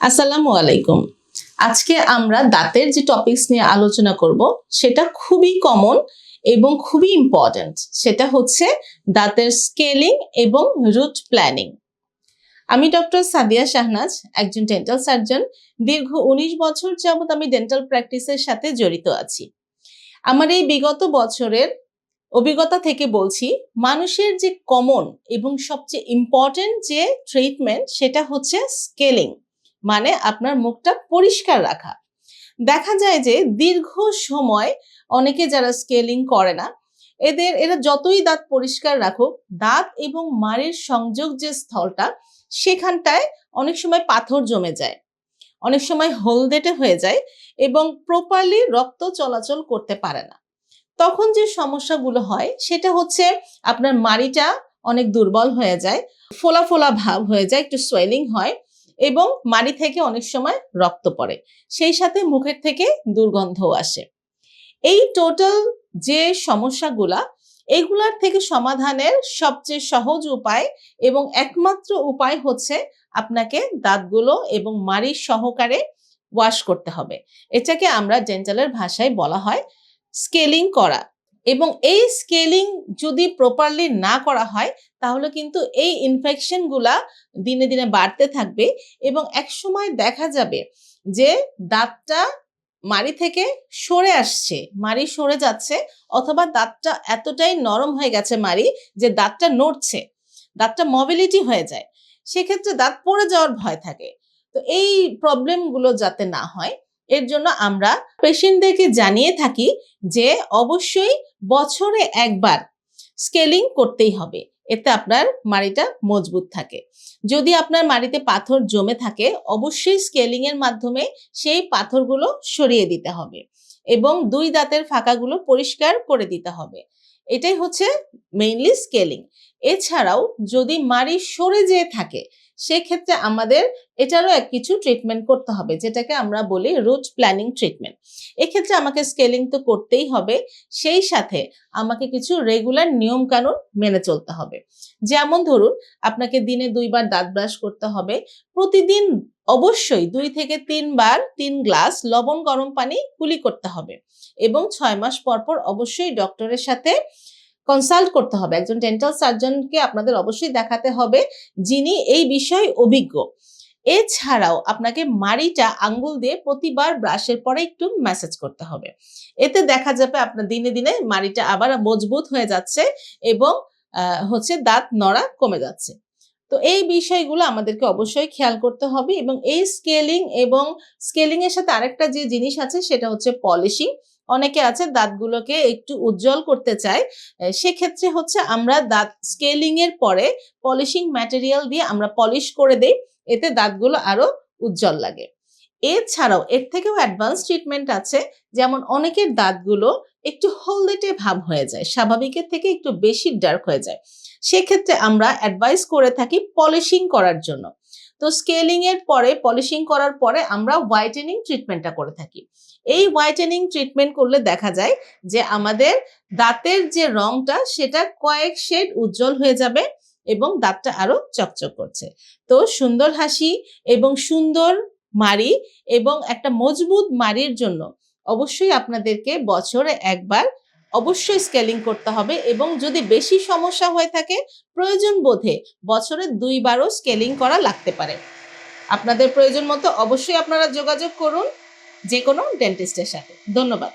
আসসালামু আলাইকুম। আজকে আমরা দাঁতের যে টপিকস নিয়ে আলোচনা করব, সেটা খুবই কমন এবং খুবই ইম্পর্ট্যান্ট সেটা হচ্ছে দাঁতের স্কেলিং এবং রুট প্ল্যানিং আমি ডক্টর সাদিয়া শাহনাজ, একজন ডেন্টাল সার্জন দীর্ঘ উনিশ বছর যাবত আমি ডেন্টাল প্র্যাকটিসের সাথে জড়িত আছি। আমার এই বিগত বছরের অভিজ্ঞতা থেকে বলছি, মানুষের যে কমন এবং সবচেয়ে ইম্পর্টেন্ট যে ট্রিটমেন্ট সেটা হচ্ছে স্কেলিং মানে আপনার মুখটা পরিষ্কার রাখা। দেখা যায় যে দীর্ঘ সময় অনেকে যারা স্কেলিং করে না, এদের, এরা যতই দাঁত পরিষ্কার রাখুক, দাঁত এবং মাড়ির সংযোগ যে স্থলটা, সেখানটায় অনেক সময় পাথর জমে যায়। অনেক সময় হলদেটে হয়ে যায় এবং প্রপারলি রক্ত চলাচল করতে পারে না। তখন যে সমস্যাগুলো হয়, সেটা হচ্ছে আপনার মাড়িটা অনেক দুর্বল হয়ে যায়, ফোলা ফোলা ভাব হয়ে যায়, একটু সোয়েলিং হয় এবং মাড়ি থেকে অনেক সময় রক্ত পড়ে। সেই সাথে মুখের থেকে দুর্গন্ধও আসে। এই টোটাল যে সমস্যাগুলা, এগুলার থেকে সমাধানের সবচেয়ে সহজ উপায় এবং একমাত্র উপায় হচ্ছে আপনাকে দাঁতগুলো এবং মাড়ির সহকারে ওয়াশ করতে হবে। এটাকে আমরা ডেন্টালের ভাষায় বলা হয় স্কেলিং করা। এবং এই স্কেলিং যদি প্রপারলি না করা হয়, তাহলে কিন্তু এই ইনফেকশনগুলা দিনে দিনে বাড়তে থাকবে এবং একসময় দেখা যাবে যে দাঁতটা মাড়ি থেকে সরে আসছে, মাড়ি সরে যাচ্ছে অথবা দাঁতটা এতটাই নরম হয়ে গেছে মাড়ি যে দাঁতটা নড়ছে, দাঁতটা মোবিলিটি হয়ে যায়। সেক্ষেত্রে দাঁত পড়ে যাওয়ার ভয় থাকে। তো এই প্রবলেমগুলো যাতে না হয় এর জন্য আমরা পেশেন্টদেরকে জানিয়ে থাকি যে অবশ্যই বছরে একবার স্কেলিং করতেই হবে। এতে আপনার মাড়িটা মজবুত থাকে। যদি আপনার মাড়িতে পাথর জমে থাকে, অবশ্যই স্কেলিং এর মাধ্যমে সেই পাথরগুলো সরিয়ে দিতে হবে এবং দুই দাঁতের ফাঁকাগুলো পরিষ্কার করে দিতে হবে। এটাই হচ্ছে মেইনলি স্কেলিং এছাড়াও যদি মাড়ি সরে যেয়ে থাকে সেক্ষেত্রে আমাদের এটারও এক কিছু ট্রিটমেন্ট করতে হবে, যেটাকে আমরা বলি রুট প্ল্যানিং ট্রিটমেন্ট এক্ষেত্রে আমাকে স্কেলিং তো করতেই হবে, সেই সাথে আমাকে কিছু রেগুলার নিয়ম কানুন মেনে চলতে হবে। যেমন ধরুন, আপনাকে দিনে দুইবার দাঁত ব্রাশ করতে হবে, প্রতিদিন অবশ্যই দুই থেকে তিনবার তিন গ্লাস লবণ গরম পানি কুলি করতে হবে এবং ছয় মাস পর পর অবশ্যই ডক্টরের সাথে কনসাল্ট করতে হবে। একজন ডেন্টাল সার্জনকে আপনাদের অবশ্যই দেখাতে হবে যিনি এই বিষয়ে অভিজ্ঞ। এছাড়াও আপনাকে মাড়িটা আঙ্গুল দিয়ে প্রতিবার ব্রাশের পরে একটু ম্যাসেজ করতে হবে। এতে দেখা যাবে আপনার দিনে দিনে মাড়িটা আবার মজবুত হয়ে যাচ্ছে এবং হচ্ছে দাঁত নড়া কমে যাচ্ছে। তো এই বিষয়গুলো আমাদেরকে অবশ্যই খেয়াল করতে হবে এবং এই স্কেলিং এবং স্কেলিং এর সাথে আরেকটা যে জিনিস আছে সেটা হচ্ছে পলিশিং অনেকে আছে দাঁতগুলোকে একটু উজ্জ্বল করতে চায় সেক্ষেত্রে হচ্ছে আমরা দাঁত স্কেলিং এর পরে পলিশিং ম্যাটেরিয়াল দিয়ে আমরা পলিশ করে দেই, এতে দাঁতগুলো আরও উজ্জ্বল লাগে। এছাড়াও এর থেকেও অ্যাডভান্স ট্রিটমেন্ট আছে, যেমন অনেকের দাঁতগুলো একটু হলদেটে ভাব হয়ে যায়, স্বাভাবিকের থেকে একটু বেশি ডার্ক হয়ে যায়। সেক্ষেত্রে আমরা অ্যাডভাইস করে থাকি পলিশিং করার জন্য। তো স্কেলিং এর পরে পলিশিং করার পরে আমরা হোয়াইটেনিং ট্রিটমেন্টটা করে থাকি। এই হোয়াইটেনিং ট্রিটমেন্ট করলে দেখা যায় যে আমাদের দাঁতের যে রংটা, সেটা কয়েক শেড উজ্জ্বল হয়ে যাবে এবং দাঁতটা আরও চকচক করছে। তো সুন্দর হাসি এবং সুন্দর মাড়ি এবং একটা মজবুত মাড়ির জন্য অবশ্যই আপনাদেরকে বছরে একবার অবশ্যই স্কেলিং করতে হবে এবং যদি বেশি সমস্যা হয়ে থাকে, প্রয়োজন বোধে বছরে দুইবারও স্কেলিং করা লাগতে পারে। আপনাদের প্রয়োজন মতো অবশ্যই আপনারা যোগাযোগ করুন। যে কোনো ডেন্টিস্টের সাথে। ধন্যবাদ।